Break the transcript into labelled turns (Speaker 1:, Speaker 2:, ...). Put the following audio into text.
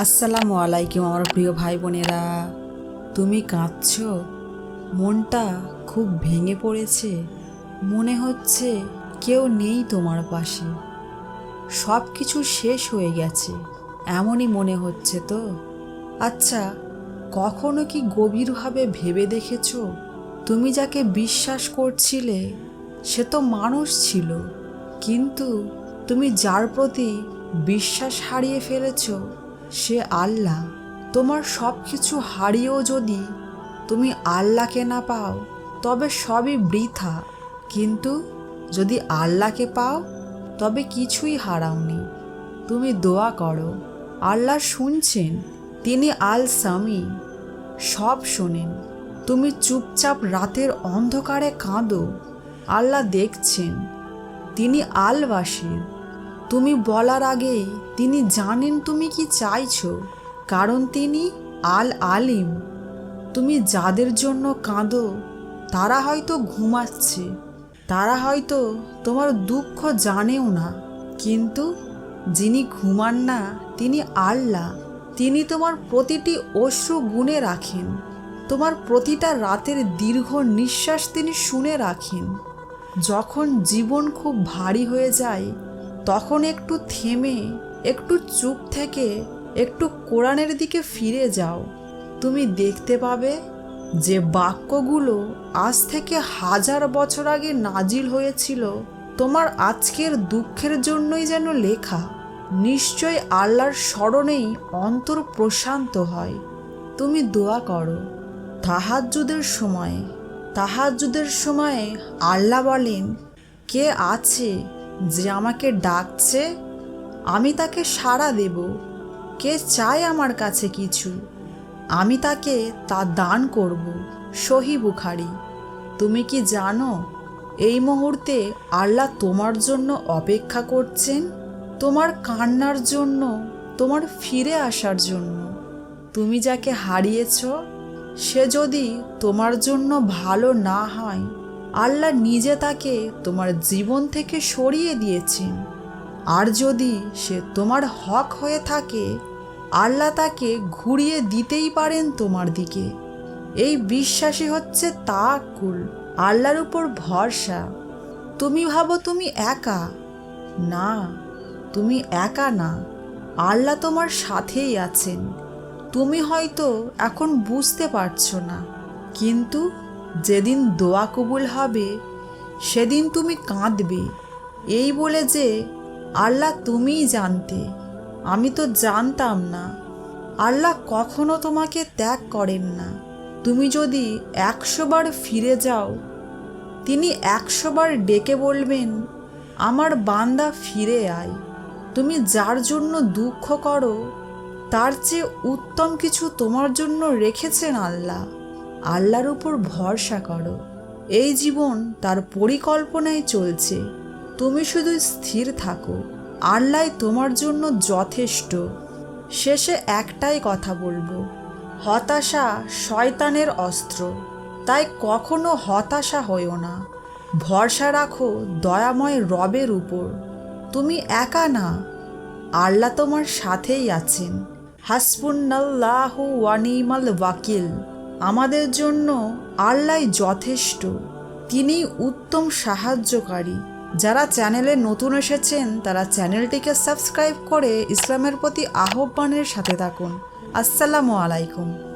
Speaker 1: আসসালামু আলাইকুম আমার প্রিয় ভাই বোনেরা। তুমি কাঁদছ? মনটা খুব ভেঙে পড়েছে। মনে হচ্ছে কেউ নেই তোমার পাশে। সব কিছু শেষ হয়ে গেছে। এমনই মনে হচ্ছে তো। আচ্ছা কখনো কি গভীরভাবে ভেবে দেখেছ? তুমি যাকে বিশ্বাস করছিলে, সে তো মানুষ ছিল। কিন্তু তুমি যার প্রতি বিশ্বাস হারিয়ে ফেলেছ সে আল্লাহ। তোমার সব কিছু হারিয়েও যদি তুমি আল্লাহকে না পাও, তবে সবই বৃথা। কিন্তু যদি আল্লাহকে পাও, তবে কিছুই হারাওনি। তুমি দোয়া করো। আল্লাহ শুনছেন, তিনি আল সামি সব শোনেন। তুমি চুপচাপ রাতের অন্ধকারে কাঁদো। আল্লাহ দেখছেন, তিনি আলবাসীর তুমি বলার আগেই তিনি জানেন তুমি কি চাইছো, কারণ তিনি আল আলিম তুমি যাদের জন্য কাঁদো, তারা হয়তো ঘুমাচ্ছে, তারা হয়তো তোমার দুঃখ জানেও না, কিন্তু যিনি ঘুমান না, তিনি আল্লাহ। তিনি তোমার প্রতিটি অশ্রু গুণে রাখেন, তোমার প্রতিটা রাতের দীর্ঘ নিঃশ্বাস তিনি শুনে রাখেন। যখন জীবন খুব ভারী হয়ে যায় তখন একটু থেমে, একটু চুপ থেকে, একটু কোরআনের দিকে ফিরে যাও। তুমি দেখতে পাবে যে বাক্যগুলো আজ থেকে হাজার বছর আগে নাজিল হয়েছিল। তোমার আজকের দুঃখের জন্যই যেন লেখা, নিশ্চয় আল্লাহর স্মরণেই অন্তর প্রশান্ত হয়। তুমি দোয়া করো, তাহাজ্জুদের সময়, তাহাজ্জুদের সময়ে আল্লাহ বলেন, কে আছে যে আমাকে ডাকছে, আমি তাকে সাড়া দেব। কে চায় আমার কাছে কিছু? আমি তাকে তা দান করব, সহি বুখারি। তুমি কি জানো, এই মুহূর্তে আল্লাহ তোমার জন্য অপেক্ষা করছেন? তোমার কান্নার জন্য, তোমার ফিরে আসার জন্য। তুমি যাকে হারিয়েছ, সে যদি তোমার জন্য ভালো না হয় আল্লাহ নিজে তাকে তোমার জীবন থেকে সরিয়ে দিয়েছেন আর যদি সে তোমার হক হয়ে থাকে, আল্লাহ তাকে ঘুরিয়ে দিতেই পারেন তোমার দিকে। এই বিশ্বাসই হচ্ছে তাকুল, আল্লাহর উপর ভরসা। তুমি ভাবো তুমি একা? না, তুমি একা না। আল্লাহ তোমার সাথেই আছেন। তুমি হয়তো এখন বুঝতে পারছ না, কিন্তু যেদিন দোয়া কবুল হবে, সেদিন তুমি কাঁদবে। এই বলে যে, আল্লাহ তুমিই জানতে, আমি তো জানতাম না। আল্লাহ কখনো তোমাকে ত্যাগ করেন না। তুমি যদি একশোবার ফিরে যাও, তিনি একশোবার ডেকে বলবেন, আমার বান্দা ফিরে আয়। তুমি যার জন্য দুঃখ করো, তার চেয়ে উত্তম কিছু তোমার জন্য রেখেছেন আল্লাহ। আল্লাহর উপর ভরসা করো। এই জীবন তার পরিকল্পনায় চলছে। তুমি শুধু স্থির থাকো। আল্লাহ তোমার জন্য যথেষ্ট। শেষে একটাই কথা বলব, হতাশা শয়তানের অস্ত্র। তাই কখনো হতাশা হইও না। ভরসা রাখো দয়াময় রবের উপর। তুমি একা না, আল্লাহ তোমার সাথেই আছেন। হাসবুন্নাল্লাহ ওয়ানিমাল ওয়াকিল। আমাদের জন্য আল্লাহ যথেষ্ট। তিনি উত্তম সাহায্যকারী। যারা চ্যানেলে নতুন এসেছেন, তারা চ্যানেলটিকে সাবস্ক্রাইব করে ইসলামের প্রতি আহ্বানের সাথে থাকুন। আসসালামু আলাইকুম।